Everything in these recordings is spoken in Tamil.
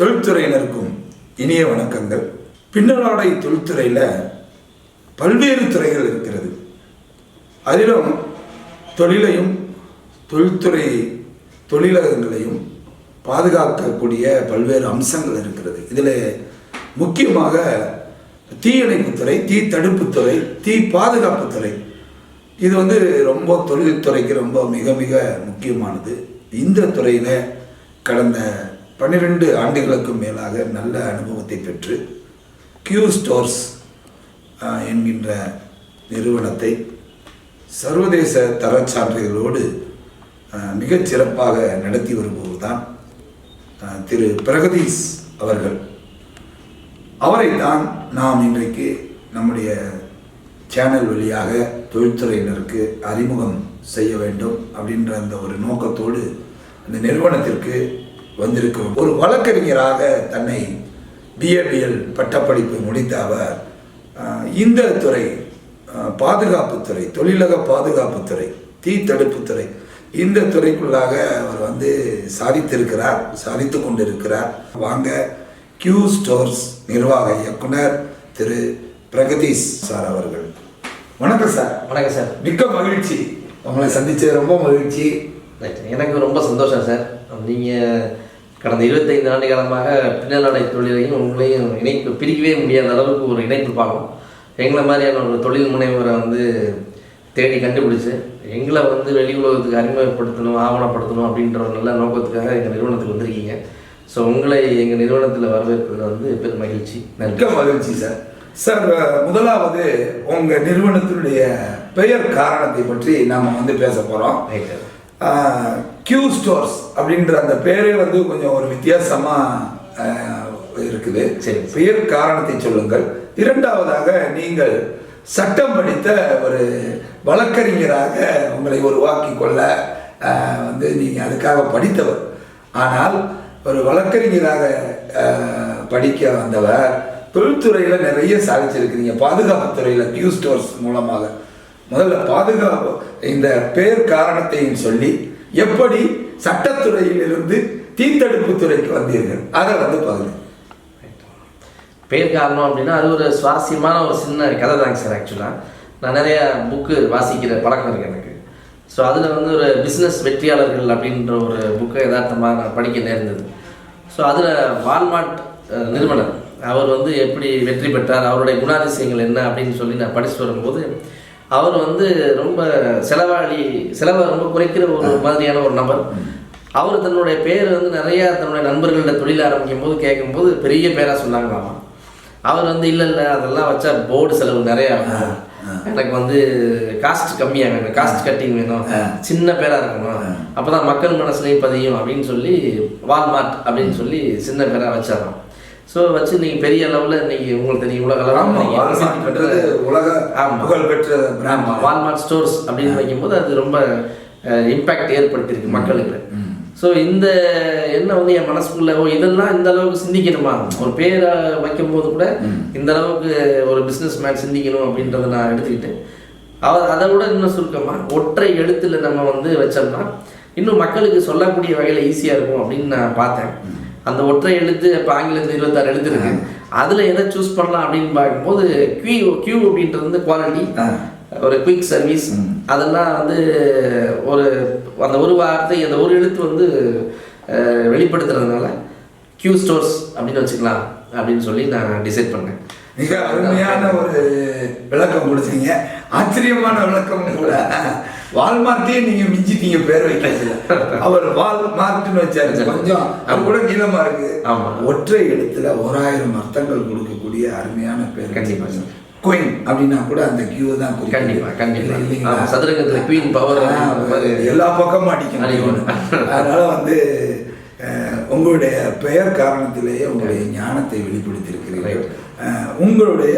தொழில்துறையினருக்கும் இனிய வணக்கங்கள். பின்னலாடை தொழில்துறையில் பல்வேறு துறைகள் இருக்கிறது. அதிலும் தொழிலையும் தொழில்துறை தொழிலகங்களையும் பாதுகாக்கக்கூடிய பல்வேறு அம்சங்கள் இருக்கிறது. இதில் முக்கியமாக தீயணைப்புத்துறை தீ தடுப்புத்துறை தீ பாதுகாப்புத்துறை இது வந்து ரொம்ப தொழில்துறைக்கு ரொம்ப மிக மிக முக்கியமானது. இந்த துறையில் கடந்த பன்னிரெண்டு ஆண்டுகளுக்கும் மேலாக நல்ல அனுபவத்தை பெற்று கியூ ஸ்டோர்ஸ் என்கின்ற நிறுவனத்தை சர்வதேச தரச்சான்றிதழோடு மிகச் சிறப்பாக நடத்தி வருபவர் தான் திரு பிரகதீஷ் அவர்கள். அவரை தான் நாம் இன்றைக்கு நம்முடைய சேனல் வழியாக தொழில்துறையினருக்கு அறிமுகம் செய்ய வேண்டும் அப்படின்ற அந்த ஒரு நோக்கத்தோடு அந்த நிறுவனத்திற்கு வந்திருக்கிறோம் ஒரு வழக்கறிஞராக தன்னை பிஏபிஎல் பட்டப்படிப்பு முடித்த அவர் இந்த துறை பாதுகாப்புத்துறை தொழிலக பாதுகாப்புத்துறை தீ தடுப்புத்துறை இந்த துறைக்குள்ளாக அவர் வந்து சாதித்திருக்கிறார் சாதித்து கொண்டிருக்கிறார். வாங்க கியூ ஸ்டோர்ஸ் நிர்வாக இயக்குனர் திரு. பிரகதீஷ் சார் அவர்கள். வணக்கம் சார். வணக்கம் சார். மிக்க மகிழ்ச்சி. உங்களை சந்திச்சது ரொம்ப மகிழ்ச்சி. எனக்கு ரொம்ப சந்தோஷம் சார். நீங்கள் கடந்த இருபத்தைந்து ஆண்டு காலமாக பின்னலாடை தொழிலையும் உங்களையும் இணைப்பு பிரிக்கவே முடியாத அளவுக்கு ஒரு இணைப்பு பாலம் எங்களை மாதிரியான ஒரு தொழில் முனைவரை வந்து தேடி கண்டுபிடிச்சு எங்களை வந்து வெளி உலகத்துக்கு அறிமுகப்படுத்தணும் ஆவணப்படுத்தணும் அப்படின்ற ஒரு நல்ல நோக்கத்துக்காக எங்கள் நிறுவனத்துக்கு வந்திருக்கீங்க. ஸோ உங்களை எங்கள் நிறுவனத்தில் வரவேற்பது வந்து பெரும் மகிழ்ச்சி. நன்றி. மகிழ்ச்சி சார். சார் முதலாவது உங்க நிறுவனத்தினுடைய பெயர் காரணத்தை பற்றி நாம வந்து பேச சார் கியூ ஸ்டோர்ஸ் அப்படின்ற அந்த பேரே வந்து கொஞ்சம் ஒரு வித்தியாசமா ஆஹ், இருக்குது. சரி. பெயர் காரணத்தை சொல்லுங்கள். இரண்டாவதாக நீங்கள் சட்டம் படித்த ஒரு வழக்கறிஞராக உங்களை உருவாக்கி கொள்ள வந்து நீங்க அதுக்காக படித்தவர். ஆனால் ஒரு வழக்கறிஞராக படிக்க வந்தவர் தொழில்துறையில நிறைய சாதிச்சிருக்கிறீங்க பாதுகாப்புத் துறையில கியூ ஸ்டோர்ஸ் மூலமாக. முதல்ல பாதுகாப்பு இந்த பேர் காரணத்தையும் சொல்லி எப்படி சட்டத்துறையிலிருந்து தீத்தடுப்பு துறைக்கு வந்தீர்கள்? அதை வந்து பகுதி பேர் காரணம் அப்படின்னா அது ஒரு சுவாரஸ்யமான ஒரு சின்ன கதை தாங்க சார் ஆக்சுவலாக நான் நிறைய புக்கு வாசிக்கிற பழக்கம் இருக்கு எனக்கு. ஸோ அதில் வந்து ஒரு பிஸ்னஸ் வெற்றியாளர்கள் அப்படின்ற ஒரு புக்கை யதார்த்தமாக நான் படிக்க நேர்ந்தது. ஸோ அதில் வால்மார்ட் நிறுவனர் அவர் வந்து எப்படி வெற்றி பெற்றார் அவருடைய குணாதிசயங்கள் என்ன அப்படின்னு சொல்லி நான் படித்து வரும்போது அவர் வந்து ரொம்ப செலவாளி செலவை ரொம்ப குறைக்கிற ஒரு மாதிரியான ஒரு நபர். அவர் தன்னுடைய பேர் வந்து நிறைய தன்னுடைய நண்பர்கள்ட்ட தொழில் ஆரம்பிக்கும் போது கேட்கும்போது பெரிய பேராக சொன்னாங்களாமா. அவர் வந்து இல்லை இல்லை அதெல்லாம் வச்சா போர்டு செலவு நிறைய எனக்கு வந்து காஸ்ட் கம்மியாக வேணும். காஸ்ட் கட்டிங் வேணும். சின்ன பேராக இருக்கணும். அப்போ தான் மக்கள் மனசுலையும் பதியும் அப்படின்னு சொல்லி வால்மார்ட் அப்படின்னு சொல்லி சின்ன பேராக வச்சிடறோம் ஸோ வச்சு நீங்கள் பெரிய அளவில் இன்னைக்கு உங்களுக்கு தெரியும் உலக அளவில் இன்னைக்கு பெற்ற உலக ஆமா. புகழ்பெற்ற பிராண்ட் ஆமாம் வால்மார்ட் ஸ்டோர்ஸ் அப்படின்னு வைக்கும்போது அது ரொம்ப இம்பேக்ட் ஏற்படுத்தியிருக்கு மக்களுக்கு. ஸோ இந்த எண்ணம் வந்து என் மனசுக்குள்ள ஓ இதெல்லாம் இந்த அளவுக்கு சிந்திக்கணுமா? ஒரு பேரை வைக்கும்போது கூட இந்த அளவுக்கு ஒரு பிஸ்னஸ் மேன் சிந்திக்கணும் அப்படின்றத நான் எடுத்துக்கிட்டேன். அவர் அதை விட இன்னும் சுருக்கமா ஒற்றை எழுத்துல நம்ம வந்து வச்சோம்னா இன்னும் மக்களுக்கு சொல்லக்கூடிய வகையில் ஈஸியாக இருக்கும் அப்படின்னு நான் பார்த்தேன். அந்த ஒற்றை எழுத்து இப்போ ஆங்கிலத்தில் இருபத்தாறு எழுத்து இருக்கு. அதில் எதை சூஸ் பண்ணலாம் அப்படின்னு பார்க்கும்போது கியூ கியூ அப்படின்றது வந்து குவாலிட்டி ஒரு குயிக் சர்வீஸ் அதெல்லாம் வந்து ஒரு அந்த ஒரு வார்த்தை அந்த ஒரு எழுத்து வந்து வெளிப்படுத்துறதுனால கியூ ஸ்டோர்ஸ் அப்படின்னு வச்சுக்கலாம் அப்படின்னு சொல்லி நான் டிசைட் பண்ணேன். மிக அருமையான ஒரு விளக்கம் கொடுத்தீங்க. ஆச்சரியமான விளக்கம் கூட. வால்மார்ட்டே நீங்க மிஞ்சிட்டீங்க பேர் வைக்கிறதுல அவர் வால் மார்க்னு வச்சாரு. கொஞ்சம் அது கூட நீளமா இருக்கு. ஆமா. ஒற்றை எழுத்துல ஓராயிரம் அர்த்தங்கள் கொடுக்கக்கூடிய அருமையான பேர் கண்டிப்பா. குயின் அப்படின்னா கூட அந்த கியூ தான். கண்டிப்பா கண்டிப்பா. இல்லைங்களா? சதுரங்கத்துல குவீன் பவர் எல்லா பக்கமும் அடிக்க முடியும் அதனால வந்து உங்களுடைய பெயர் காரணத்திலேயே உங்களுடைய ஞானத்தை வெளிப்படுத்தியிருக்கிறீர்கள். உங்களுடைய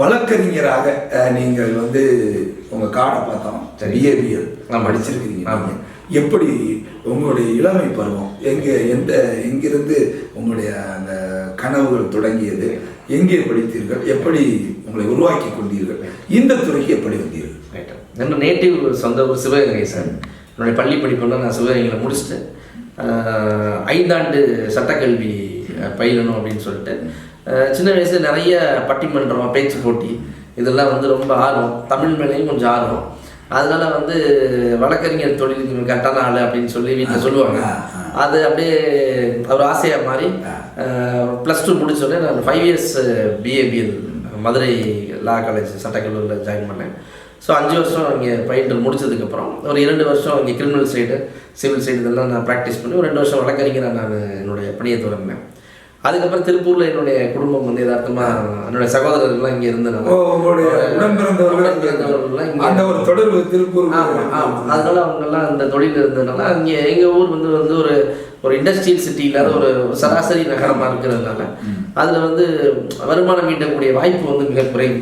வழக்கறிஞராக நீங்கள் வந்து உங்க கார்டை பார்த்தோம். பிஏபிஎல் ஆமா. படிச்சிருக்கிறீங்க. எப்படி உங்களுடைய இளமை பருவம்? எங்க எந்த எங்கிருந்து உங்களுடைய அந்த கனவுகள் தொடங்கியது? எங்கே படித்தீர்கள்? எப்படி உங்களை உருவாக்கி கொண்டீர்கள்? இந்த துறைக்கு எப்படி வந்தீர்கள்? என்னோட நேட்டிவ் சொந்த ஊர் சிவகங்கை சார் என்னுடைய பள்ளி படிப்புலாம் நான் சிவகங்கையில் முடிச்சுட்டு ஐந்தாண்டு சட்டக்கல்வி பயிலணும் அப்படின்னு சொல்லிட்டு சின்ன வயசுல நிறைய பட்டிமன்றம் பேச்சு போட்டி இதெல்லாம் வந்து ரொம்ப ஆர்வம். தமிழ் மேலேயும் கொஞ்சம் ஆர்வம். அதனால வந்து வழக்கறிஞர் தொழிலுக்கு கரெக்டான ஆள் அப்படின்னு சொல்லி வீட்டில் சொல்லுவாங்க. அது அப்படியே ஒரு ஆசையாக மாறி ப்ளஸ் டூ முடிச்சோடனே நான் five years BABL Madurai law college சட்டக்கல்லூரியில் join பண்ணேன். ஸோ அஞ்சு வருஷம் இங்கே பயின்று முடிச்சதுக்கப்புறம் ஒரு இரண்டு வருஷம் இங்கே கிரிமினல் சைடு சிவில் சைடு இதெல்லாம் நான் ப்ராக்டிஸ் பண்ணி ஒரு ரெண்டு வருஷம் வழக்கறிஞராக நான் என்னுடைய பணியை தொடங்கினேன். அதுக்கப்புறம் திருப்பூரில் என்னுடைய குடும்பம் வந்து யதார்த்தமாக என்னுடைய சகோதரர்கள்லாம் இங்கே இங்கே அந்த ஒரு தொடர்பு திருப்பூர். அதனால அவங்கெல்லாம் அந்த தொழில் இருந்ததுனால அங்கே எங்க ஊர் வந்து வந்து ஒரு ஒரு இண்டஸ்ட்ரியல் சிட்டி இல்லாத ஒரு சராசரி நகரமா இருக்கிறதுனால அதுல வந்து வருமானம் ஈட்டக்கூடிய வாய்ப்பு வந்து மிக குறைவு.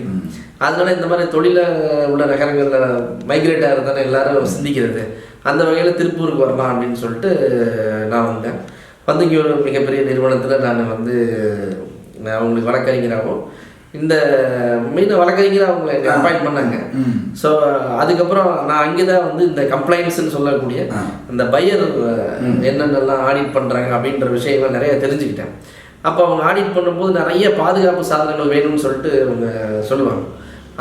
அதனால இந்த மாதிரி தொழில உள்ள நகரங்கள்ல மைக்ரேட் ஆகிறதான எல்லாரும் சிந்திக்கிறது. அந்த வகையில திருப்பூருக்கு வரலாம் அப்படின்னு சொல்லிட்டு நான் வந்தேன். வந்து இங்கே ஒரு மிகப்பெரிய நிறுவனத்தில் நான் வந்து நான் அவங்களுக்கு வழக்கறிஞராகவும் இந்த மெயின் வழக்கறிஞராக அவங்களை அப்பாயிண்ட் பண்ணாங்க. ஸோ அதுக்கப்புறம் நான் அங்கே தான் வந்து இந்த கம்ப்ளைண்ட்ஸ்னு சொல்லக்கூடிய. இந்த பையர் என்னென்னலாம் ஆடிட் பண்ணுறாங்க அப்படின்ற விஷயங்கள் நிறைய தெரிஞ்சுக்கிட்டேன். அப்போ அவங்க ஆடிட் பண்ணும்போது நிறைய பாதுகாப்பு சாதனங்கள் வேணும்னு சொல்லிட்டு அவங்க சொல்லுவாங்க.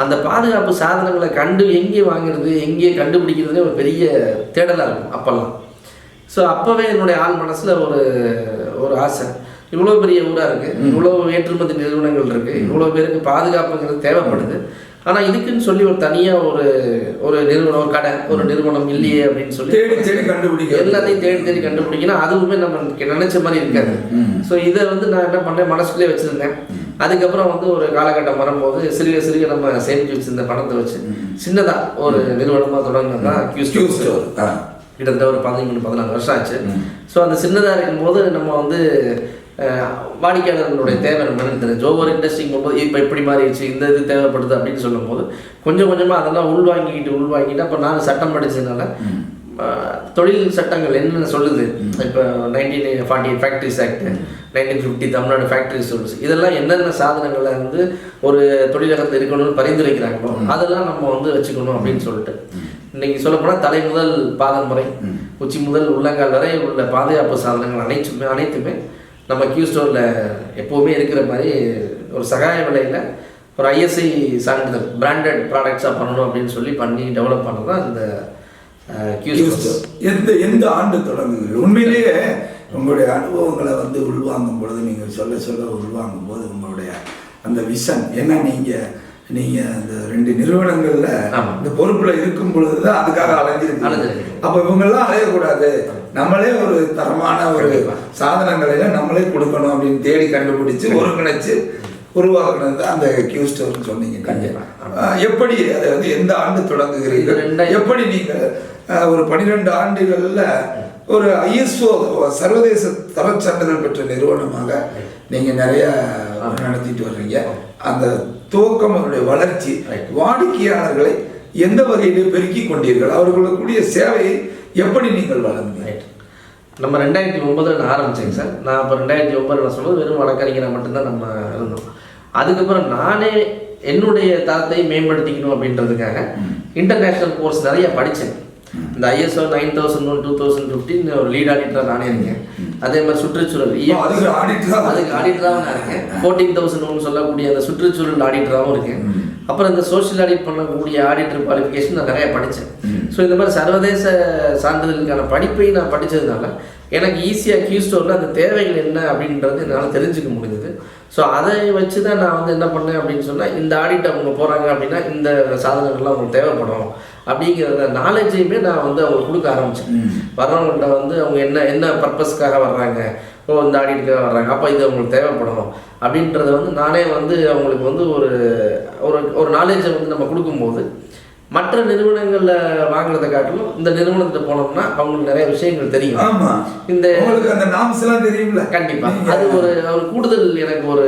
அந்த பாதுகாப்பு சாதனங்களை கண்டு எங்கே வாங்குறது எங்கே கண்டுபிடிக்கிறதுனே ஒரு பெரிய தேடலாக இருக்கும் அப்போல்லாம். ஸோ அப்போவே என்னுடைய ஆள் மனசில் ஒரு ஒரு ஆசை. இவ்வளோ பெரிய ஊராக இருக்குது இவ்வளோ ஏற்றுமதி நிறுவனங்கள் இருக்குது இவ்வளோ பேருக்கு பாதுகாப்புங்கிறது தேவைப்படுது. ஆனால் இதுக்குன்னு சொல்லி ஒரு தனியாக ஒரு ஒரு நிறுவனம் ஒரு கடை ஒரு நிறுவனம் இல்லையே அப்படின்னு சொல்லி தேடி தேடி கண்டுபிடிக்க எல்லாத்தையும் தேடி தேடி கண்டுபிடிக்கணும். அதுவுமே நம்ம நினைச்ச மாதிரி இருக்காது. ஸோ இதை வந்து நான் என்ன பண்ணேன்? மனசுக்குள்ளே வச்சுருந்தேன். அதுக்கப்புறம் வந்து ஒரு காலகட்டம் வரும்போது சிறுக சிறுக நம்ம சேமிச்சு வச்சிருந்த பணத்தை வச்சு சின்னதாக ஒரு நிறுவனமாக தொடங்கினது தான் கியூ ஸ்டோர் ஆ. கிட்டத்தட்ட ஒரு பதிமூணு பதினாலு வருஷம் ஆச்சு. ஸோ அந்த சின்னதாக இருக்கும்போது நம்ம வந்து வாடிக்கையாளர்களுடைய தேவை என்னன்னு தெரிஞ்சு ஒவ்வொரு இண்டஸ்ட்ரிக்கு போகும்போது இப்போ இப்படி மாறிடுச்சு இந்த இது தேவைப்படுது அப்படின்னு சொல்லும்போது கொஞ்சம் கொஞ்சமாக அதெல்லாம் உள்வாங்கிக்கிட்டு உள்வாங்கிட்டு அப்போ நான் சட்டம் படிச்சதுனால அஹ், தொழில் சட்டங்கள் என்னென்ன சொல்லுது? இப்போ nineteen forty factories act nineteen fifty Tamil Nadu factories rules இதெல்லாம் என்னென்ன சாதனங்களை வந்து ஒரு தொழிலகத்தில் இருக்கணும்னு பரிந்துரைக்கிறாங்களோ அதெல்லாம் நம்ம வந்து வச்சுக்கணும் அப்படின்னு சொல்லிட்டு. இன்னைக்கு சொல்லப்போனால் தலை முதல் பாதம் வரை உச்சி முதல் உள்ளங்கால் வரை உள்ள பாதுகாப்பு சாதனங்கள் அனைத்துமே அனைத்துமே நம்ம கியூ ஸ்டோரில் எப்போவுமே இருக்கிற மாதிரி ஒரு சகாய விலையில் ஒரு ஐஎஸ்ஐ சான்றிதழ் பிராண்டட் ப்ராடக்ட்ஸாக பண்ணணும் அப்படின்னு சொல்லி பண்ணி டெவலப் பண்ணது தான் இந்த கியூ ஸ்டோர். எந்த எந்த ஆண்டு தொடங்குது உண்மையிலேயே உங்களுடைய அனுபவங்களை வந்து உள்வாங்கும் பொழுது நீங்கள் சொல்ல சொல்ல உள்வாங்கும் போது உங்களுடைய அந்த விஷன் ஏன்னா நீங்க நீங்க அந்த ரெண்டு நிறுவனங்கள்ல. இந்த பொறுப்புல இருக்கும் பொழுதுதான் அதுக்காக அலைஞ்சிருக்கு. அப்ப இவங்கெல்லாம் அலையக்கூடாது. நம்மளே ஒரு தரமான ஒரு. சாதனங்களை நம்மளே கொடுக்கணும் அப்படின்னு தேடி கண்டுபிடிச்சு ஒருங்கிணைச்சு உருவாக்குனது தான் அந்த கியூ ஸ்டோர்னு சொன்னீங்க. கண்டிப்பா. ஆஹ் எப்படி அதை வந்து எந்த ஆண்டு தொடங்குகிறீர்கள்? எப்படி நீங்க ஆஹ், ஒரு பன்னிரெண்டு ஆண்டுகள்ல ஒரு ஐஎஸ்ஓ சர்வதேச தரச் சான்றிதழ் பெற்ற நிறுவனமாக நீங்க நிறைய நடத்திட்டு வர்றீங்க. அந்த துவக்கம் அவருடைய வளர்ச்சி. வாடிக்கையாளர்களை எந்த வகையிலே பெருக்கிக் கொண்டீர்கள்? அவர்களுக்குரிய சேவையை எப்படி நீங்கள் வழங்குவீர்கள்? ரைட் நம்ம ரெண்டாயிரத்தி ஒன்பதுல நான் ஆரம்பிச்சேங்க சார். நான் அப்போ ரெண்டாயிரத்தி ஒன்பதுல நான் சொல்லுவது வெறும் வழக்கறிஞராக மட்டும்தான் நம்ம இருந்தோம். அதுக்கப்புறம் நானே என்னுடைய தரத்தை மேம்படுத்திக்கணும் அப்படின்றதுக்காக இன்டர்நேஷ்னல் கோர்ஸ் நிறைய படித்தேன் இந்த ISO nine thousand one two thousand fifteen ஒரு லீட் ஆடிட்டராக நானே இருக்கேன். அதே மாதிரி சுற்றுச்சூழல். அதுக்கு ஆடிட்டராகவும் நான் இருக்கேன். ஃபோர்டீன் தௌசண்ட் ஒன் சொல்லக்கூடிய அந்த சுற்றுச்சூழல் ஆடிட்டராகவும் இருக்கேன். அப்புறம் இந்த சோஷியல் ஆடிட் பண்ணக்கூடிய ஆடிட்டர் குவாலிஃபிகேஷன் நான் நிறைய படித்தேன் ஸோ இந்த மாதிரி சர்வதேச சான்றிதழுக்கான படிப்பை நான் படித்ததுனால எனக்கு ஈஸியாக கியூ ஸ்டோரில் அந்த தேவைகள் என்ன அப்படின்றது என்னால் தெரிஞ்சுக்க முடிஞ்சது. ஸோ அதை வச்சு தான் நான் வந்து என்ன பண்ணேன் அப்படின்னு சொன்னால் இந்த ஆடிட் அவங்க போகிறாங்க அப்படின்னா இந்த சாதனங்கள்லாம் அவங்களுக்கு தேவைப்படும். அப்படிங்கிற நாலேஜையுமே நான் வந்து அவங்களுக்கு கொடுக்க ஆரம்பித்தேன் வர்றவங்கள்ட்ட வந்து அவங்க என்ன என்ன பர்பஸ்க்காக வர்றாங்க? ஓ இந்த ஆடிட்டுக்காக வர்றாங்க. அப்போ இது அவங்களுக்கு தேவைப்படும். அப்படின்றத வந்து நானே வந்து அவங்களுக்கு வந்து ஒரு ஒரு ஒரு நாலேஜை வந்து நம்ம கொடுக்கும்போது மற்ற நிறுவனங்களில் வாங்குறதை காட்டிலும் இந்த நிறுவனத்துல போனோம்னா அவங்களுக்கு நிறைய விஷயங்கள் தெரியும். ஆமா. இந்த உங்களுக்கு அந்த நாம்ஸ் எல்லாம் தெரியும்ல? கண்டிப்பா. நீங்க- அது ஒரு ஒரு கூடுதல் எனக்கு ஒரு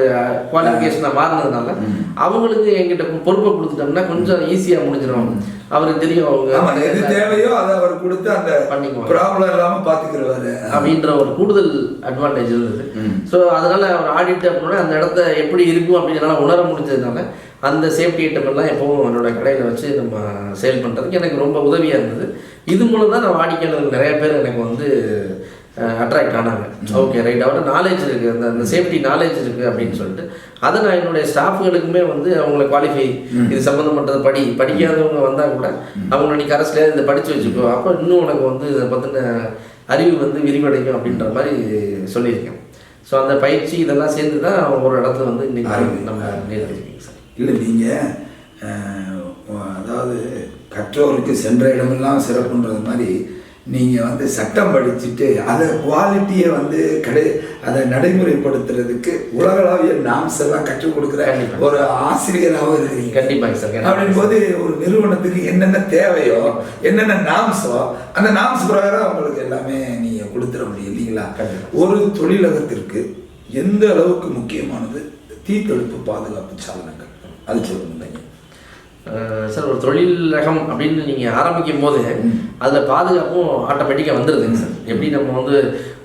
குவாலிஃபிகேஷனாக மாறினதுனால அவங்களுக்கு என்கிட்ட பொறுப்பை கொடுத்துட்டோம்னா கொஞ்சம் ஈஸியாக முடிஞ்சிடும் அவருக்கு தெரியும் ஆமா எது அவங்க தேவையோ அதை அவர் கொடுத்து அந்த பண்ணிக்குவாங்க. ப்ராப்ளம் இல்லாம பாத்துக்கிறவாரு அப்படின்ற ஒரு கூடுதல் அட்வான்டேஜ் இருந்தது. ஸோ அதனால அவர் ஆடிட் அப்படின்னா அந்த இடத்த எப்படி இருக்கும் அப்படின்னு என்னால் உணர முடிஞ்சதுனால அந்த சேஃப்டி ஐட்டம் எல்லாம் எப்பவும் என்னோட கடையில் வச்சு நம்ம சேல் பண்ணுறதுக்கு எனக்கு ரொம்ப உதவியாக இருந்தது. இது மூலம் தான் நான் வாடிக்கையாளர்கள் நிறைய பேர் எனக்கு வந்து அட்ராக்ட் ஆனாங்க. ஓகே ரைட் அவர்கிட்ட நாலேஜ் இருக்குது அந்த அந்த சேஃப்டி நாலேஜ் இருக்குது அப்படின்னு சொல்லிட்டு அதை நான் என்னுடைய ஸ்டாஃப்களுக்குமே வந்து அவங்கள குவாலிஃபை இது சம்மந்தப்பட்டது படி படிக்காதவங்க வந்தால் கூட அவங்கள நீ கரஸ்லேயே இதை படித்து வச்சுக்கோ. அப்போ இன்னும் உனக்கு வந்து இதை பற்றின அறிவு வந்து விரிவடையும் அப்படின்ற மாதிரி சொல்லியிருக்கேன். ஸோ அந்த பயிற்சி இதெல்லாம் சேர்ந்து தான் ஒரு இடத்துல வந்து இன்னைக்கு. நம்ம நேரிருக்கீங்க சார். இல்லை நீங்க அஹ், அதாவது கற்றோருக்கு சென்ற இடமெல்லாம் சிறப்புன்றது மாதிரி நீங்க வந்து சட்டம் படிச்சுட்டு அதை குவாலிட்டியை வந்து கடை அதை நடைமுறைப்படுத்துறதுக்கு உலகளாவிய நாம்ஸ் எல்லாம் கற்றுக் கொடுக்குற. ஒரு ஆசிரியராகவும் இருக்கிறீங்க கண்டிப்பாக சார் கண்டிப்பா. அப்படின்போது ஒரு நிறுவனத்துக்கு என்னென்ன தேவையோ என்னென்ன நாம்ஸோ அந்த நாம்ஸ் பிரகாரம் அவங்களுக்கு எல்லாமே நீங்க கொடுத்துட முடியும் இல்லைங்களா. ஒரு தொழிலகத்திற்கு எந்த அளவுக்கு முக்கியமானது தீத்தடுப்பு பாதுகாப்பு சாதனங்கள் அது அஹ் சார் ஒரு தொழிலகம் அப்படின்னு நீங்கள் ஆரம்பிக்கும் போது அதில் பாதுகாப்பும் ஆட்டோமேட்டிக்காக வந்துடுதுங்க சார். எப்படி நம்ம வந்து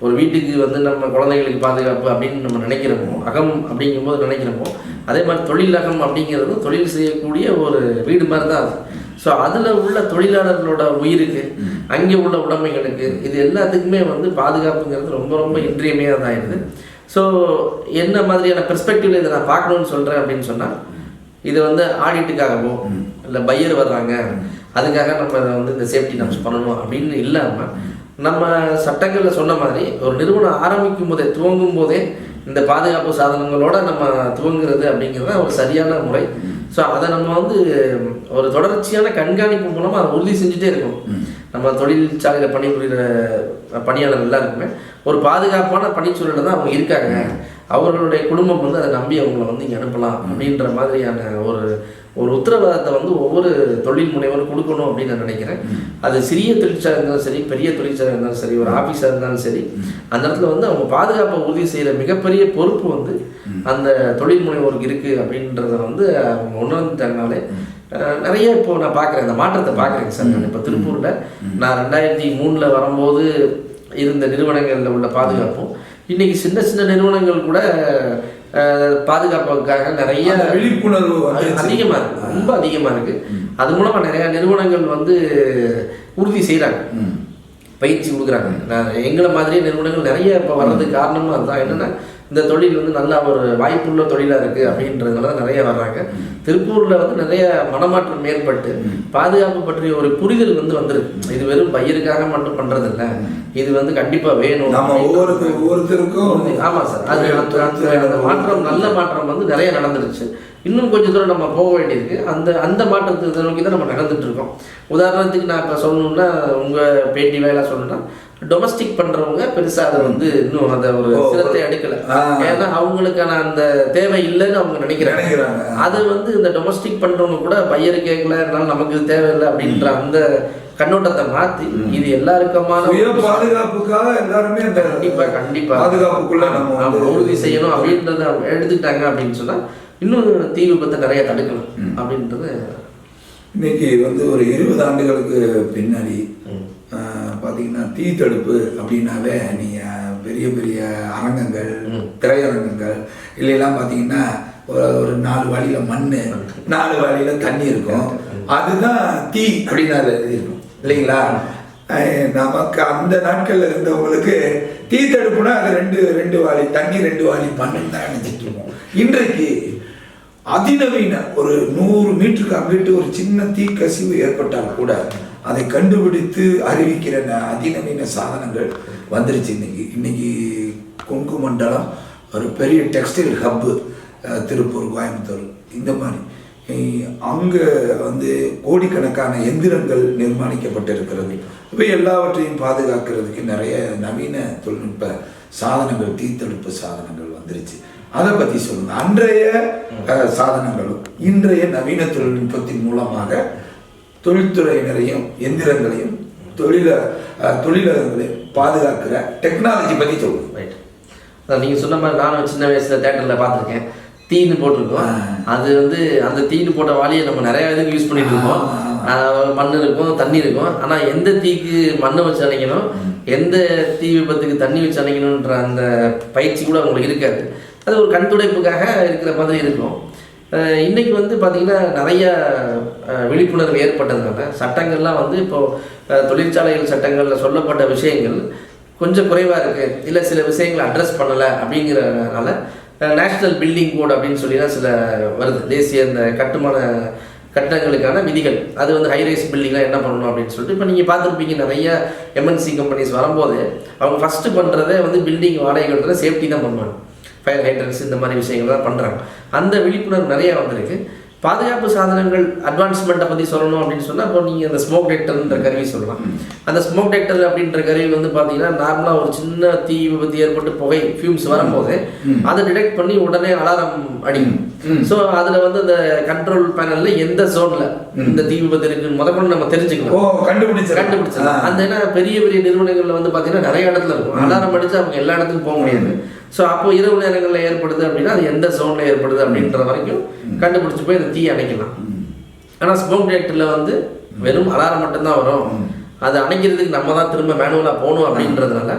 ஒரு வீட்டுக்கு வந்து நம்ம குழந்தைகளுக்கு பாதுகாப்பு அப்படின்னு நம்ம நினைக்கிறோமோ அகம் அப்படிங்கும்போது நினைக்கிறோமோ அதே மாதிரி தொழிலகம் அப்படிங்கிறது தொழில் செய்யக்கூடிய ஒரு வீடு மாதிரி தான் அது. ஸோ அதில் உள்ள தொழிலாளர்களோட உயிருக்கு அங்கே உள்ள உடைமைகளுக்கு இது எல்லாத்துக்குமே வந்து பாதுகாப்புங்கிறது ரொம்ப ரொம்ப இன்றியமையாதாயிடுது ஸோ என்ன மாதிரியான பெர்ஸ்பெக்டிவ்ல இதை நான் பார்க்கணும்னு சொல்கிறேன் அப்படின்னு சொன்னால் இது வந்து ஆடிட்டுக்காகவோ இல்லை பையர் வர்றாங்க அதுக்காக நம்ம இதை வந்து இந்த சேஃப்டி நம்ம பண்ணணும் அப்படின்னு இல்லாமல் நம்ம சட்டங்களில் சொன்ன மாதிரி ஒரு நிறுவனம் ஆரம்பிக்கும் போதே துவங்கும் போதே இந்த பாதுகாப்பு சாதனங்களோட நம்ம துவங்குறது அப்படிங்கிறது ஒரு சரியான முறை ஸோ அதை நம்ம வந்து ஒரு தொடர்ச்சியான கண்காணிப்பு மூலமாக அதை உறுதி செஞ்சுட்டே இருக்கணும். நம்ம தொழிற்சாலையில் பணிபுரிகிற பணியாளர் எல்லாருக்குமே ஒரு பாதுகாப்பான பணிச்சூழலில் தான் அவங்க இருக்காங்க. அவர்களுடைய குடும்பம் வந்து அதை நம்பி அவங்கள வந்து இங்கே அனுப்பலாம் அப்படின்ற மாதிரியான ஒரு ஒரு உத்தரவாதத்தை வந்து ஒவ்வொரு தொழில் முனைவரும் கொடுக்கணும் அப்படின்னு நான் நினைக்கிறேன். அது சிறிய தொழிற்சாலை இருந்தாலும் சரி பெரிய தொழிற்சாலை இருந்தாலும் சரி ஒரு ஆஃபீஸாக இருந்தாலும் சரி அந்த இடத்துல வந்து அவங்க பாதுகாப்பை உறுதி செய்கிற மிகப்பெரிய பொறுப்பு வந்து அந்த தொழில் முனைவோருக்கு இருக்குது அப்படின்றத வந்து அவங்க உணர்ந்துட்டாங்கனாலே நிறைய இப்போ நான் பார்க்குறேன் அந்த மாற்றத்தை பார்க்குறேங்க சார் நான் இப்போ திருப்பூரில். நான் ரெண்டாயிரத்தி மூணில் வரும்போது இருந்த நிறுவனங்களில் உள்ள பாதுகாப்பும் இன்னைக்கு சின்ன சின்ன நிறுவனங்கள் கூட பாதுகாப்புக்காக நிறைய விழிப்புணர்வு. அதிகமாக இருக்கு ரொம்ப அதிகமாக இருக்கு. அது மூலமாக நிறைய நிறுவனங்கள் வந்து உறுதி செய்கிறாங்க. பயிற்சி கொடுக்குறாங்க. நான் எங்களை மாதிரியே நிறுவனங்கள் நிறைய இப்போ வர்றதுக்கு காரணமாக அதுதான் என்னென்னா இந்த தொழில் வந்து நல்ல ஒரு வாய்ப்புள்ள தொழிலாக இருக்குது அப்படின்றதுனால தான் நிறைய வர்றாங்க. திருப்பூரில் வந்து நிறைய மனமாற்றம் ஏற்பட்டு பாதுகாப்பு பற்றிய ஒரு புரிதல் வந்து வந்துருக்கு. இது வெறும் பயிர்க்காக மட்டும் பண்ணுறதில்ல இது வந்து கண்டிப்பாக வேணும். நம்ம ஒவ்வொருத்தர் ஒவ்வொருத்தருக்கும் ஆமாம் சார். அது அந்த- மாற்றம் நல்ல மாற்றம் வந்து நிறைய நடந்துருச்சு. இன்னும் கொஞ்சம் தூரம் நம்ம போக வேண்டியிருக்கு. அந்த அந்த மாற்றத்தை நோக்கி தான் நம்ம நடந்துட்டு இருக்கோம். உதாரணத்துக்கு நான் இப்போ சொல்லணும்னா உங்கள் பேட்டி வேலை சொல்லணும்னா டொமஸ்டிக் பண்றவங்க பெருசா அதை வந்து இன்னும் அந்த ஒரு. சிரத்தை எடுக்கல. ஏன்னா அவங்களுக்கான அந்த தேவை இல்லைன்னு அவங்க நினைக்கிறாங்க. அது வந்து இந்த டொமஸ்டிக் பண்றவங்க கூட பையர் கேட்கல அதனால நமக்கு தேவையில்லை அப்படின்ற அந்த கண்ணோட்டத்தை மாத்தி இது எல்லாருக்குமான பாதுகாப்புக்காக எல்லாருமே கண்டிப்பா கண்டிப்பா. பாதுகாப்புக்குள்ள நம்ம உறுதி செய்யணும் அப்படின்றத எடுத்துக்கிட்டாங்க அப்படின்னு சொன்னா இன்னும் தீ விபத்தை நிறைய தடுக்கலாம் அப்படின்றது இன்னைக்கு வந்து ஒரு இருபது ஆண்டுகளுக்கு பின்னாடி தீ தடுப்பு அப்படின்னாவே நீங்க பெரிய பெரிய அரங்கங்கள். திரையரங்கங்கள் இல்லையெல்லாம் பார்த்தீங்கன்னா ஒரு ஒரு நாலு வழியில மண் நாலு வழியில தண்ணி இருக்கும். அதுதான் தீ அப்படின்னு இருக்கும் இல்லைங்களா? அஹ் நமக்கு அந்த நாட்கள்ல இருந்தவங்களுக்கு தீ தடுப்புனா அது ரெண்டு ரெண்டு வாளி தண்ணி ரெண்டு வாளி மண்ணுன்னு தான் நினைச்சிட்டு இருக்கோம் இன்றைக்கு அதிநவீன ஒரு நூறு மீட்டருக்கு அங்கிட்டு ஒரு சின்ன தீக்கசிவு ஏற்பட்டால் கூட அதை கண்டுபிடித்து அறிவிக்கிற ந- அதிநவீன சாதனங்கள் வந்துருச்சு. இன்னைக்கு இன்னைக்கு கொங்கு மண்டலம் ஒரு பெரிய டெக்ஸ்டைல் ஹப்பு திருப்பூர் கோயம்புத்தூர் இந்த மாதிரி. அங்கே வந்து கோடிக்கணக்கான எந்திரங்கள் நிர்மாணிக்கப்பட்டிருக்கிறது. இப்போ எல்லாவற்றையும் பாதுகாக்கிறதுக்கு நிறைய நவீன தொழில்நுட்ப சாதனங்கள் தீத்தடுப்பு சாதனங்கள் வந்துருச்சு. அதை பற்றி சொல்லுங்க. அன்றைய சாதனங்களும் இன்றைய நவீன தொழில்நுட்பத்தின் மூலமாக தொழில்துறையினரையும் எந்திரங்களையும் தொழில அஹ், தொழிலகங்களையும் பாதுகாக்கிற டெக்னாலஜி பத்தி சொல்லுங்க. ரைட் அதான் நீங்க சொன்ன மாதிரி நானும் சின்ன வயசுல தேட்டர்ல பார்த்துருக்கேன். தீன்னு போட்டிருக்கோம். அது வந்து அந்த தீன்னு போட்ட வாளியை நம்ம நிறைய இதுக்கு யூஸ் பண்ணிட்டு இருக்கோம். மண் இருக்கும் தண்ணி இருக்கும். ஆனா எந்த தீக்கு மண்ணை வச்சு அணைக்கணும் எந்த தீ விபத்துக்கு தண்ணி வச்சு அணைக்கணுன்ற அந்த பயிற்சி கூட அவங்களுக்கு இருக்காது. அது ஒரு கண் துடைப்புக்காக இருக்கிற மாதிரி இருக்கும். இன்றைக்கி வந்து பார்த்திங்கன்னா நிறைய விழிப்புணர்வு ஏற்பட்டதுனால சட்டங்கள்லாம் வந்து இப்போ தொழிற்சாலைகள் சட்டங்களில் சொல்லப்பட்ட விஷயங்கள் கொஞ்சம் குறைவாக இருக்குது இல்லை சில விஷயங்களை அட்ரஸ் பண்ணலை அப்படிங்கிறனால நேஷ்னல் பில்டிங் கோட் அப்படின்னு சொல்லிலாம் சில வருது. தேசிய இந்த கட்டுமான கட்டங்களுக்கான விதிகள். அது வந்து ஹைரைஸ் பில்டிங்லாம் என்ன பண்ணணும் அப்படின்னு சொல்லிட்டு இப்போ நீங்கள் பார்த்துருப்பீங்க நிறைய எம்என்சி கம்பெனிஸ் வரும்போது அவங்க ஃபஸ்ட்டு பண்ணுறதே வந்து பில்டிங் வாடகை கொடுத்துற சேஃப்டி தான் பண்ணுவாங்க. ஃபயர் ஹைட்ரன்ஸ் இந்த மாதிரி விஷயங்கள் தான் பண்ணுறாங்க அந்த விழிப்புணர்வு நிறைய வந்திருக்கு. பாதுகாப்பு சாதனங்கள் அட்வான்ஸ்மெண்ட்டை பற்றி சொல்லணும் அப்படின்னு சொன்னால் இப்போ நீங்கள் அந்த ஸ்மோக் டெக்டர்ன்ற கருவி சொல்லலாம். அந்த ஸ்மோக் டெக்டர் அப்படின்ற கருவி வந்து பார்த்தீங்கன்னா நார்மலாக ஒரு சின்ன தீ விபத்து ஏற்பட்டு புகை ஃபியூம்ஸ் வரும்போது அதை டிடெக்ட் பண்ணி உடனே அலாரம் அடிக்கும். ஸோ அதில் வந்து அந்த கண்ட்ரோல் பேனலில் எந்த ஜோனில் இந்த தீ விபத்து இருக்குன்னு முதல்ல நம்ம தெரிஞ்சுக்கலாம் ஓ கண்டுபிடிச்சு கண்டுபிடிச்சிடலாம். அந்த ஏன்னா பெரிய பெரிய நிறுவனங்கள்ல வந்து பார்த்தீங்கன்னா நிறைய இடத்துல இருக்கும். அலாரம் அடிச்சு அவங்க எல்லா இடத்துக்கும் போக முடியாது. ஸோ அப்போ இரவு நேரங்களில் ஏற்படுது அப்படின்னா அது எந்த ஜோனில் ஏற்படுது அப்படின்ற வரைக்கும் கண்டுபிடிச்சு போய் அந்த தீ அணைக்கலாம். ஆனால் ஸ்மோக் டிடெக்டரில் வந்து வெறும் அலாரம் மட்டும்தான் வரும். அது அணைக்கிறதுக்கு நம்ம தான் திரும்ப மேனுவலாக போகணும் அப்படின்றதுனால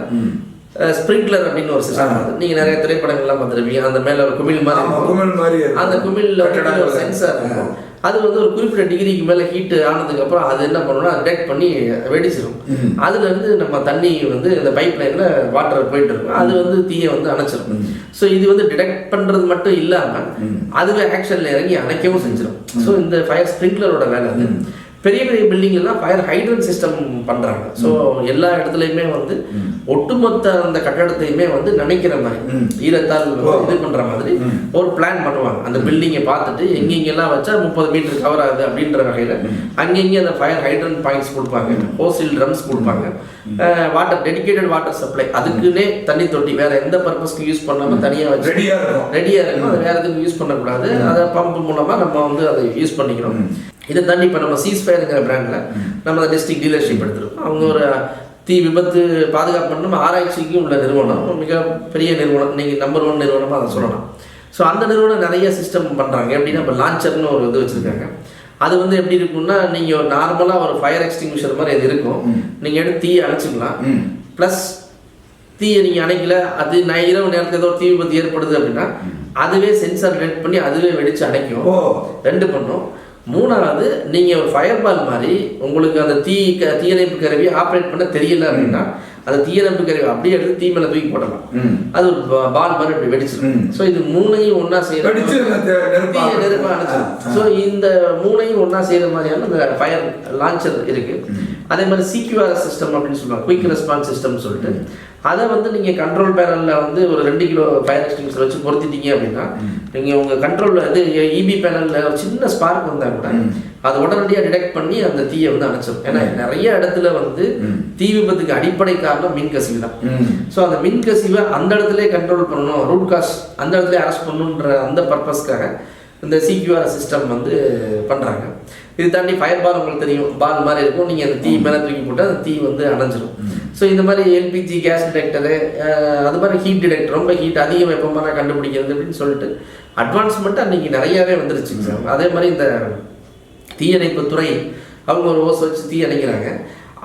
ஸ்ப்ரிங்க்லர் அப்படின்னு ஒரு சிஸ்டம் நீங்கள் நிறைய திரைப்படங்கள்லாம் பார்த்துருப்பீங்க. அந்த மேலே ஒரு குமிழ் மாதிரி. குமிழ் மாதிரி. அந்த குமிழில் ஒரு. சென்சார் இருக்கும். அது வந்து ஒரு குறிப்பிட்ட டிகிரிக்கு மேலே ஹீட் ஆனதுக்கு அப்புறம் அது என்ன பண்ணும்னா டிடெக்ட் பண்ணி வெடிச்சிடும் ம். அதுல இருந்து நம்ம தண்ணி வந்து இந்த பைப் லைன்ல வாட்டர் போயிட்டு இருக்கும். அது வந்து தீயை வந்து அணைச்சிரும். ஸோ இது வந்து டிடெக்ட் பண்றது மட்டும் இல்லாம அதுவே ஆக்ஷன்ல இறங்கி அணைக்கவும் செஞ்சிடும் ஸோ இந்த ஃபயர் ஸ்ப்ரிங்க்லரோட வேலை அது. பெரிய பெரிய பில்டிங்லாம் ஃபயர் ஹைட்ரன் சிஸ்டம் பண்றாங்க. ஸோ எல்லா இடத்துலையுமே வந்து ஒட்டுமொத்த அந்த கட்டடத்தையுமே வந்து நினைக்கிற மாதிரி. ஈரத்தால். இது பண்ற மாதிரி. ஒரு பிளான் பண்ணுவாங்க. அந்த பில்டிங்கை பார்த்துட்டு எங்கெங்கெல்லாம் வச்சா முப்பது மீட்டர் கவர் ஆகுது அப்படின்ற வகையில் அங்கங்கே அந்த ஃபயர் ஹைட்ரன் பாயிண்ட்ஸ் கொடுப்பாங்க. ஹோசில் ட்ரம்ஸ் கொடுப்பாங்க. வாட்டர் டெடிகேட்டட் வாட்டர் சப்ளை அதுக்குன்னே தண்ணி தொட்டி வேற எந்த பர்பஸ்க்கு யூஸ் பண்ணாம தனியாக வச்சு ரெடியா இருக்கும். ரெடியாக இருக்கும். அதை வேற எதுவும் யூஸ் பண்ணக்கூடாது. அதை பம்ப் மூலமாக நம்ம வந்து அதை யூஸ் பண்ணிக்கிறோம். இதை தாண்டி இப்போ நம்ம சீஸ் ஃபயருங்கிற பிராண்டில் நம்ம டிஸ்ட்ரிக்ட் டீலர்ஷிப் எடுத்திருக்கோம். அவங்க ஒரு தீ விபத்து பாதுகாப்பு பண்ணணும் ஆராய்ச்சிக்கும் உள்ள நிறுவனம். மிக பெரிய நிறுவனம். நீங்கள் நம்பர் ஒன் நிறுவனமாக அதை சொல்லலாம். ஸோ அந்த நிறுவனம் நிறைய சிஸ்டம் பண்ணுறாங்க எப்படின்னா இப்போ லான்ச்சர்னு ஒரு இது வச்சுருக்காங்க. அது வந்து எப்படி இருக்கும்னா நீங்கள் ஒரு நார்மலாக ஒரு ஃபயர் எக்ஸ்டிங்விஷர் மாதிரி அது இருக்கும். நீங்கள் எடுத்து தீயை அணைச்சிக்கலாம். ப்ளஸ் தீயை நீங்கள் அணைக்கல. அது நான் இரவு நேரத்தில் ஏதோ தீ விபத்து ஏற்படுது அப்படின்னா அதுவே சென்சார் டிடெக்ட் பண்ணி அதுவே வெடிச்சு அணைக்கும். ரெண்டு பண்ணும். மூணாவது நீங்கள் ஒரு ஃபயர் பால் மாதிரி உங்களுக்கு அந்த தீ க தீயணைப்பு கருவி ஆப்ரேட் பண்ண தெரியல அப்படின்னா அந்த தீயணைப்பு கருவி அப்படியே எடுத்து தீ மேலே தூக்கி போடலாம். அது ஒரு பால் மாதிரி இப்படி வெடிச்சிடும். ஸோ இது மூணையும் ஒன்றா வெடிச்சு செய்யணும் அந்த நெருப்பு தீய ஆகும். நெருப்பு ஆ, அணைச்சிடும் ஆ. ஸோ இந்த மூணையும் ஒன்றா செய்கிற மாதிரியான இந்த ஃபயர் லான்ச்சர் இருக்கு அதே மாதிரி சிக்யூஆர் சிஸ்டம் அப்படின்னு சொல்லுவாங்க குயிக் ரெஸ்பான்ஸ் சிஸ்டம் சொல்லிட்டு அதை வந்து நீங்கள் கண்ட்ரோல் பேனலில் வந்து ஒரு ரெண்டு கிலோ ஃபயர் எக்ஸ்டிங்ஸர் வச்சு பொருத்திட்டீங்க அப்படின்னா நீங்கள் உங்கள் கண்ட்ரோலில் இது இபி பேனலில் ஒரு சின்ன ஸ்பார்க் வந்தால் கூட அது உடனடியாக டிடெக்ட் பண்ணி அந்த தீயை வந்து அணைச்சிடும் ஏன்னா நிறைய இடத்துல வந்து தீ விபத்துக்கு அடிப்படை காரணம் மின் கசிவு தான். ஸோ அந்த மின் கசிவை அந்த இடத்துல கண்ட்ரோல் பண்ணணும் ரூட் காஸ் அந்த இடத்துல அரெஸ்ட் பண்ணணுன்ற அந்த பர்பஸ்க்காக இந்த சிக்யூஆர் சிஸ்டம் வந்து பண்ணுறாங்க இது தாண்டி ஃபயர் பால் உங்களுக்கு தெரியும். பால் மாதிரி இருக்கும். நீங்கள் அந்த தீ மேலே தூக்கி போட்டால் அந்த தீ வந்து அணைஞ்சிரும். ஸோ இந்த மாதிரி எல்பிஜி கேஸ் டிடெக்டரு அது மாதிரி ஹீட் டிடெக்டர் ரொம்ப ஹீட் அதிக வெப்பமான கண்டுபிடிக்கிறது அப்படின்னு சொல்லிட்டு அட்வான்ஸ்மெண்ட் அன்றைக்கி நிறையாவே வந்துருச்சுங்க சார் அதே மாதிரி இந்த தீயணைப்பு துறை அவங்க ஒரு ஓஸ் வச்சு தீ அணைக்கிறாங்க.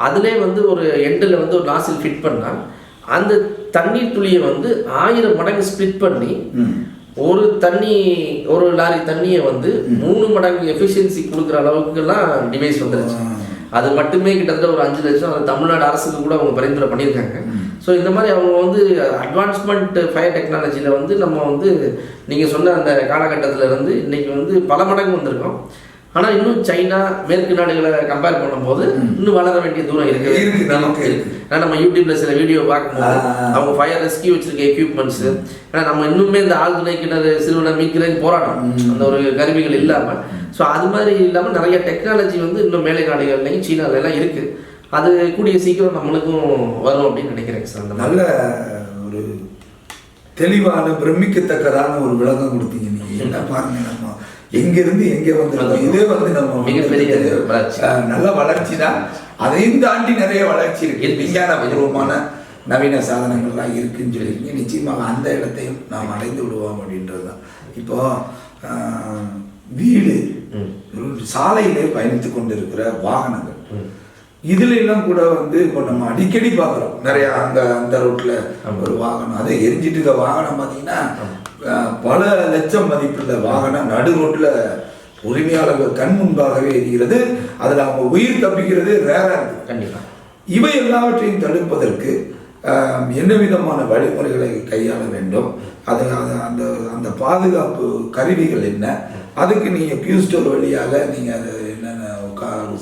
அதிலே வந்து ஒரு எண்டில் வந்து ஒரு நாசில் ஃபிட் பண்ணால் அந்த தண்ணீர் துளியை வந்து ஆயிரம் மடங்கு ஸ்ப்ளிட் பண்ணி. ஒரு தண்ணி ஒரு லாரி தண்ணியை வந்து மூணு மடங்கு எஃபிஷியன்சி கொடுக்குற அளவுக்குலாம் டிவைஸ் வந்துருச்சு. அது மட்டுமே கிட்டத்தட்ட ஒரு அஞ்சு லட்சம் அது தமிழ்நாடு அரசுக்கு கூட அவங்க பரிந்துரை பண்ணியிருக்காங்க. ஸோ இந்த மாதிரி அவங்க வந்து அட்வான்ஸ்மெண்ட் ஃபயர் டெக்னாலஜியில் வந்து நம்ம வந்து நீங்கள் சொன்ன அந்த காலகட்டத்தில் இருந்து இன்னைக்கு வந்து பல மடங்கு வந்திருக்கோம். ஆனால் இன்னும் சைனா மேற்கு நாடுகளை கம்பேர் பண்ணும்போது இன்னும் வளர வேண்டிய தூரம் இருக்கு. இருக்கு, நமக்கு ஏன்னா நம்ம யூடியூப்ல சில வீடியோ பார்க்கும்போது. அவங்க ஃபயர் ரெஸ்கியூ வச்சிருக்க எக்யூப்மெண்ட்ஸ் ஏன்னா நம்ம இன்னுமே இந்த ஆழ்துளை கிணறு சிறுவனை மீட்கிறதுக்கு போராட்டம். அந்த ஒரு கருவிகள் இல்லாம. ஸோ அது மாதிரி இல்லாம நிறைய டெக்னாலஜி வந்து இன்னும் மேலை நாடுகள்லையும் சீனால எல்லாம் இருக்கு. அது கூடிய சீக்கிரம் நம்மளுக்கும் வரும் அப்படின்னு நினைக்கிறேன் சார் நல்ல ஒரு தெளிவான பிரமிக்கத்தக்கதான ஒரு விளக்கம் கொடுத்தீங்க நீங்க. என்ன பாருங்க. நம்ம எங்க இருந்து எங்க வந்திருக்கோம். இதே வந்து நம்ம மிகப்பெரிய நல்ல வளர்ச்சி தான். அதையும் தாண்டி நிறைய வளர்ச்சி இருக்கு. விஞ்ஞானபூர்வமான நவீன சாதனங்கள்லாம் இருக்குன்னு சொல்லியிருக்கீங்க. நிச்சயமாக அந்த இடத்தையும் நாம் அடைந்து விடுவோம் அப்படின்றது தான். இப்போ வீடு சாலையிலே பயணித்து கொண்டிருக்கிற வாகனங்கள். இதுல எல்லாம் கூட வந்து இப்போ நம்ம அடிக்கடி பார்க்குறோம். நிறைய அங்க அந்த ரோட்ல ஒரு வாகனம். அதை எரிஞ்சிட்டு இருக்க வாகனம் பார்த்தீங்கன்னா பல லட்சம் மதிப்புள்ள வாகனம் நடு ரோட்ல உரிமையாளர்கள் கண் முன்பாகவே எரிகிறது. அதுல அவங்க உயிர் தப்பிக்கிறது ரேரா இருக்கு. கண்டிப்பா. இவை எல்லாவற்றையும் தடுப்பதற்கு என்ன விதமான வழிமுறைகளை கையாள வேண்டும்? அது அந்த அந்த பாதுகாப்பு கருவிகள் என்ன? அதுக்கு நீங்கள் கியூ ஸ்டோர் வழியாக நீங்கள் அது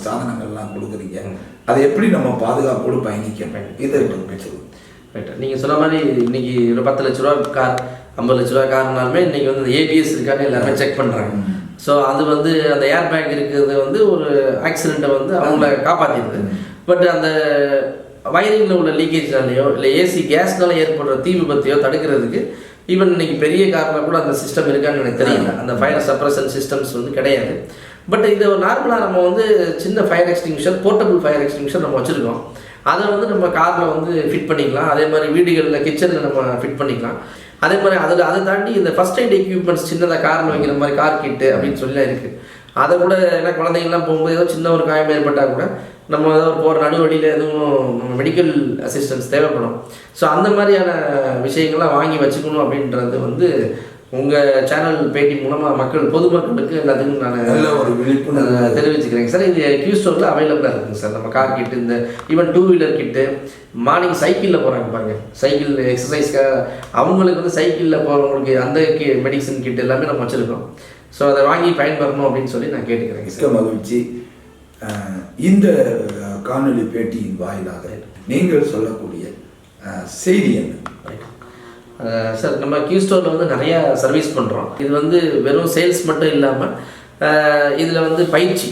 சாதனங்கள்லாம் கொடுக்குறீங்க. அதை எப்படி நம்ம பாதுகாப்போடு பயணிக்க இதை சொல்லுங்க ரைட் நீங்கள் சொன்ன மாதிரி இன்னைக்கு ஒரு பத்து லட்ச ரூபா கார் ஐம்பது லட்ச ரூபா கார்னாலுமே இன்னைக்கு வந்து ஏபிஎஸ் இருக்கான்னு எல்லாருமே செக் பண்ணுறாங்க ஸோ அது வந்து அந்த ஏர் பேக் இருக்கிறது வந்து ஒரு ஆக்சிடெண்ட்டை வந்து அவங்கள காப்பாற்றிடுது பட் அந்த வயரிங்கில் உள்ள லீக்கேஜ்னாலேயோ இல்லை ஏசி கேஸ்னால ஏற்படுற தீ விபத்தையோ தடுக்கிறதுக்கு ஈவன் இன்னைக்கு பெரிய காரில் கூட அந்த சிஸ்டம் இருக்கான்னு எனக்கு தெரியல. அந்த ஃபயர் சப்ரஷன் சிஸ்டம்ஸ் வந்து கிடையாது. பட் இது நார்மலாக நம்ம வந்து சின்ன fire extinguisher portable fire extinguisher நம்ம வச்சுருக்கோம். அதை வந்து நம்ம காரில் வந்து ஃபிட் பண்ணிக்கலாம். அதே மாதிரி வீடுகளில் கிச்சனில் நம்ம ஃபிட் பண்ணிக்கலாம். அதே மாதிரி அதில் அதை தாண்டி இந்த ஃபஸ்ட் எய்ட் எக்யூப்மெண்ட்ஸ் சின்னதாக காரில் வைக்கிற மாதிரி கார் கிட்டு அப்படின்னு சொல்லி இருக்குது அதை கூட ஏன்னா குழந்தைங்கள்லாம் போகும்போது ஏதோ சின்ன ஒரு காயம் ஏற்பட்டால் கூட நம்ம ஏதோ ஒரு போகிற நடு வழியில் எதுவும் மெடிக்கல் அசிஸ்டன்ஸ் தேவைப்படும். ஸோ அந்த மாதிரியான விஷயங்கள்லாம் வாங்கி வச்சுக்கணும் அப்படின்றது வந்து உங்கள் சேனல் பேட்டி மூலமாக மக்கள் பொதுமக்களுக்கு எல்லாத்துக்கும் நான் நல்ல ஒரு விழிப்புணர்வு. தெரிவிச்சுக்கிறேங்க. சார் இது கியூ ஸ்டோரில் அவைலபிளாக இருக்குங்க சார். நம்ம கார் கிட்டு இந்த ஈவன் டூ வீலர் கிட்டு மார்னிங் சைக்கிளில் போகிறாங்க பாருங்க. சைக்கிள் எக்ஸசைஸ்க்காக அவங்களுக்கு வந்து சைக்கிளில் போகிறவங்களுக்கு அந்த மெடிசன் கிட் எல்லாமே நம்ம வச்சுருக்கோம். ஸோ அதை வாங்கி பயன்பெறணும் அப்படின்னு சொல்லி நான் கேட்டுக்கிறேங்க மிக்க மகிழ்ச்சி. இந்த காணொலி பேட்டியின் வாயிலாக நீங்கள் சொல்லக்கூடிய செய்தி என்ன? சார் நம்ம கியூ ஸ்டோரில் வந்து நிறைய சர்வீஸ் பண்ணுறோம் இது வந்து வெறும் சேல்ஸ் மட்டும் இல்லாமல் இதில் வந்து பயிற்சி.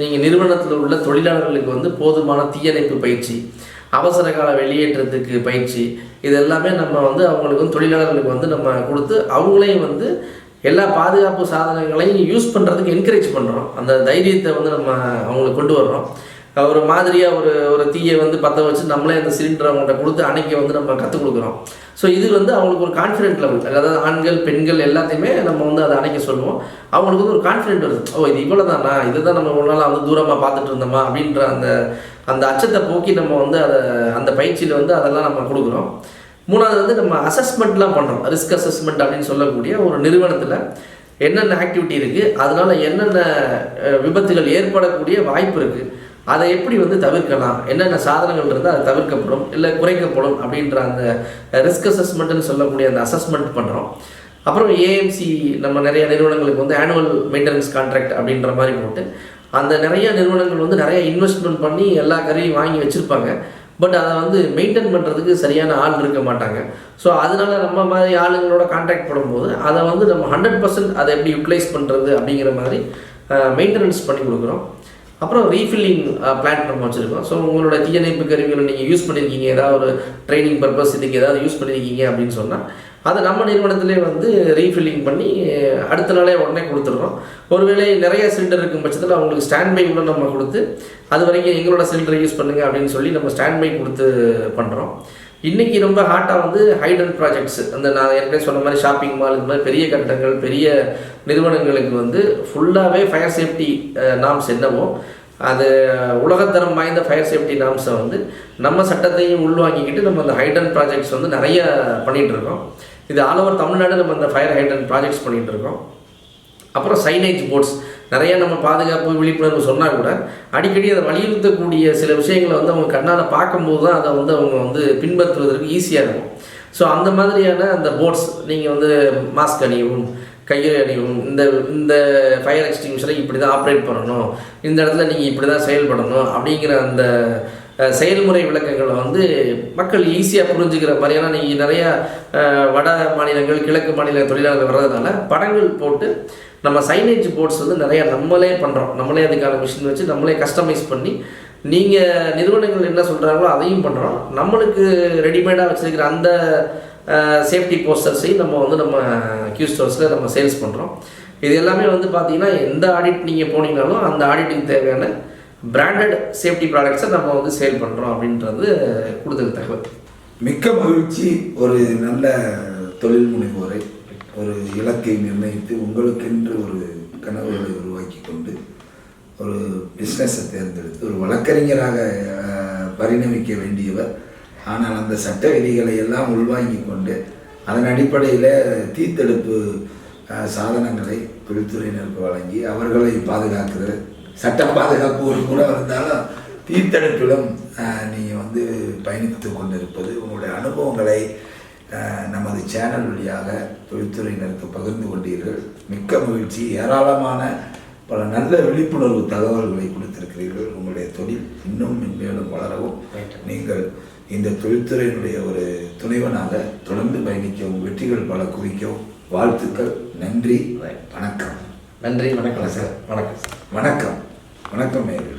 நீங்கள் நிறுவனத்தில் உள்ள தொழிலாளர்களுக்கு வந்து போதுமான தீயணைப்பு பயிற்சி அவசர கால வெளியேற்றத்துக்கு பயிற்சி இது எல்லாமே நம்ம வந்து அவங்களுக்கு வந்து தொழிலாளர்களுக்கு வந்து நம்ம கொடுத்து அவங்களையும் வந்து எல்லா பாதுகாப்பு சாதனங்களையும் யூஸ் பண்ணுறதுக்கு என்கரேஜ் பண்ணுறோம் அந்த தைரியத்தை வந்து நம்ம அவங்களுக்கு கொண்டு வர்றோம். ஒரு மாதிரியாக ஒரு ஒரு தீயை வந்து பற்ற வச்சு நம்மளே அந்த சிலிண்டர் அவங்கள்ட்ட கொடுத்து அணைக்க வந்து நம்ம கற்றுக் கொடுக்குறோம். ஸோ இது வந்து அவங்களுக்கு ஒரு கான்ஃபிடென்ட் லெவல் அதாவது ஆண்கள் பெண்கள் எல்லாத்தையுமே நம்ம வந்து அதை அணைக்க சொல்லுவோம். அவங்களுக்கு வந்து ஒரு கான்ஃபிடென்ட் வருது. ஓ இது இவ்வளோ தானா இதுதான் நம்ம ஒரு நாள் வந்து தூரமாக பார்த்துட்டு இருந்தோமா? அப்படின்ற அந்த அந்த அச்சத்தை போக்கி நம்ம வந்து அதை அந்த பயிற்சியில் வந்து அதெல்லாம் நம்ம கொடுக்குறோம். மூணாவது வந்து நம்ம அசஸ்மெண்ட்லாம் பண்ணுறோம் ரிஸ்க் அசஸ்மெண்ட் அப்படின்னு சொல்லக்கூடிய ஒரு நிறுவனத்தில் என்னென்ன ஆக்டிவிட்டி இருக்குது அதனால் என்னென்ன விபத்துகள் ஏற்படக்கூடிய வாய்ப்பு இருக்குது அதை எப்படி வந்து தவிர்க்கலாம் என்னென்ன சாதனங்கள் இருந்தால் அது தவிர்க்கப்படும் இல்லை குறைக்கப்படும் அப்படின்ற அந்த ரிஸ்க் அசஸ்மெண்ட்னு சொல்லக்கூடிய அந்த அசஸ்மெண்ட் பண்ணுறோம் அப்புறம் ஏஎம்சி நம்ம நிறைய நிறுவனங்களுக்கு வந்து ஆனுவல் மெயின்டெனன்ஸ் கான்ட்ராக்ட் அப்படின்ற மாதிரி போட்டு அந்த நிறைய நிறுவனங்கள் வந்து நிறைய இன்வெஸ்ட்மெண்ட் பண்ணி எல்லா கரையும் வாங்கி வச்சுருப்பாங்க. பட் அதை வந்து மெயின்டைன் பண்ணுறதுக்கு சரியான ஆள் இருக்க மாட்டாங்க. ஸோ அதனால நம்ம மாதிரி ஆளுங்களோட கான்டாக்ட் பண்ணும்போது அதை வந்து நம்ம ஹண்ட்ரட் பர்சன்ட் அதை எப்படி யூட்டிலைஸ் பண்ணுறது அப்படிங்கிற மாதிரி மெயின்டெனன்ஸ் பண்ணி கொடுக்குறோம். அப்புறம் ரீஃபில்லிங் பிளான் நம்ம வச்சுருக்கோம். ஸோ உங்களோட தீயணைப்பு கருவிகளை நீங்கள் யூஸ் பண்ணியிருக்கீங்க ஏதாவது ஒரு ட்ரைனிங் பர்பஸ் இதுக்கு ஏதாவது யூஸ் பண்ணியிருக்கீங்க அப்படின்னு சொன்னால் அதை நம்ம நிறுவனத்திலே வந்து ரீஃபில்லிங் பண்ணி அடுத்த நாளே உடனே கொடுத்துட்றோம். ஒருவேளை நிறைய சிலிண்டர் இருக்கும் பட்சத்தில் அவங்களுக்கு ஸ்டாண்ட் பை கூட நம்ம கொடுத்து அது வரைக்கும் எங்களோட சிலிண்டரை யூஸ் பண்ணுங்கள் அப்படின்னு சொல்லி நம்ம ஸ்டாண்ட் பை கொடுத்து பண்ணுறோம் இன்றைக்கி ரொம்ப ஹாட்டாக வந்து ஹைடன் ப்ராஜெக்ட்ஸ் அந்த நான் ஏற்கனவே சொன்ன மாதிரி ஷாப்பிங் மால் இந்த மாதிரி பெரிய கட்டடங்கள் பெரிய நிறுவனங்களுக்கு வந்து ஃபுல்லாகவே ஃபயர் சேஃப்டி நாம்ஸ் என்னவோ அது உலகத்தரம் வாய்ந்த ஃபயர் சேஃப்டி நாம்ஸை வந்து நம்ம சட்டத்தையும் உள்வாங்கிக்கிட்டு நம்ம அந்த ஹைடன் ப்ராஜெக்ட்ஸ் வந்து நிறைய பண்ணிகிட்டு இருக்கோம். இது ஆல் ஓவர் தமிழ்நாடு நம்ம அந்த ஃபயர் ஹைட்ரன் ப்ராஜெக்ட்ஸ் பண்ணிகிட்டு இருக்கோம். அப்புறம் சைனேஜ் போர்ட்ஸ் நிறைய நம்ம பாதுகாப்பு விழிப்புணர்வு சொன்னால் கூட அடிக்கடி அதை வலியுறுத்தக்கூடிய சில விஷயங்களை வந்து அவங்க கண்ணால் பார்க்கும்போது தான் அதை வந்து அவங்க வந்து பின்பற்றுவதற்கு ஈஸியாக இருக்கும். ஸோ அந்த மாதிரியான அந்த போர்ட்ஸ் நீங்கள் வந்து மாஸ்க் அணியவும் கையை அணியவும் இந்த இந்த ஃபயர் எக்ஸ்டிங்ஷனை இப்படி தான் ஆப்ரேட் பண்ணணும். இந்த இடத்துல நீங்கள் இப்படி தான் செயல்படணும் அப்படிங்கிற அந்த செயல்முறை விளக்கங்களை வந்து மக்கள் ஈஸியாக புரிஞ்சுக்கிற மாதிரி ஏன்னா நீங்கள் நிறையா வட மாநிலங்கள் கிழக்கு மாநில தொழிலாளர்கள் வர்றதுனால படங்கள் போட்டு நம்ம சைனேஜ் போர்ட்ஸ் வந்து நிறையா நம்மளே பண்ணுறோம் நம்மளே அதுக்கான மிஷின் வச்சு நம்மளே கஸ்டமைஸ் பண்ணி நீங்கள் நிறுவனங்கள் என்ன சொல்கிறாங்களோ அதையும் பண்ணுறோம் நம்மளுக்கு ரெடிமேடாக வச்சுருக்கிற அந்த சேஃப்டி போஸ்டர்ஸையும் நம்ம வந்து நம்ம கியூ ஸ்டோர்ஸில் நம்ம சேல்ஸ் பண்ணுறோம் இது எல்லாமே வந்து பார்த்திங்கன்னா எந்த ஆடிட் நீங்கள் போனீங்கனாலும் அந்த ஆடிட்டுக்கு தேவையான பிராண்டட் சேஃப்டி ப்ராடக்ட்ஸை நம்ம வந்து சேல் பண்ணுறோம் அப்படின்றது கொடுத்தது தகவல். மிக்க மகிழ்ச்சி ஒரு நல்ல தொழில் முனைவோரை ஒரு இலக்கை நிர்ணயித்து உங்களுக்கென்று ஒரு கனவுகளை உருவாக்கி கொண்டு ஒரு பிஸ்னஸை தேர்ந்தெடுத்து ஒரு வழக்கறிஞராக பரிணமிக்க வேண்டியவர். ஆனால் அந்த சட்ட விதிகளை எல்லாம் உள்வாங்கி கொண்டு அதன் அடிப்படையில் தீத்தெடுப்பு சாதனங்களை தொழில்துறையினருக்கு வழங்கி அவர்களை பாதுகாக்கிற சட்ட பாதுகாப்பு ஒரு கூட இருந்தாலும் தீத்தெடுப்பிலும் நீங்கள் வந்து பயணித்து கொண்டிருப்பது உங்களுடைய அனுபவங்களை நமது சேனல் வழியாக தொழில்துறையினருக்கு பகிர்ந்து கொண்டீர்கள். மிக்க மகிழ்ச்சி. ஏராளமான பல நல்ல விழிப்புணர்வு தகவல்களை கொடுத்திருக்கிறீர்கள். உங்களுடைய தொழில் இன்னும் மென்மேலும் வளரவும் நீங்கள் இந்த தொழில்துறையினுடைய ஒரு துணைவனாக தொடர்ந்து பயணிக்கவும் வெற்றிகள் பல குவிக்கவும். வாழ்த்துக்கள். நன்றி. வணக்கம். நன்றி. வணக்கம் சார் வணக்கம். வணக்கம். வணக்கம் மேயர்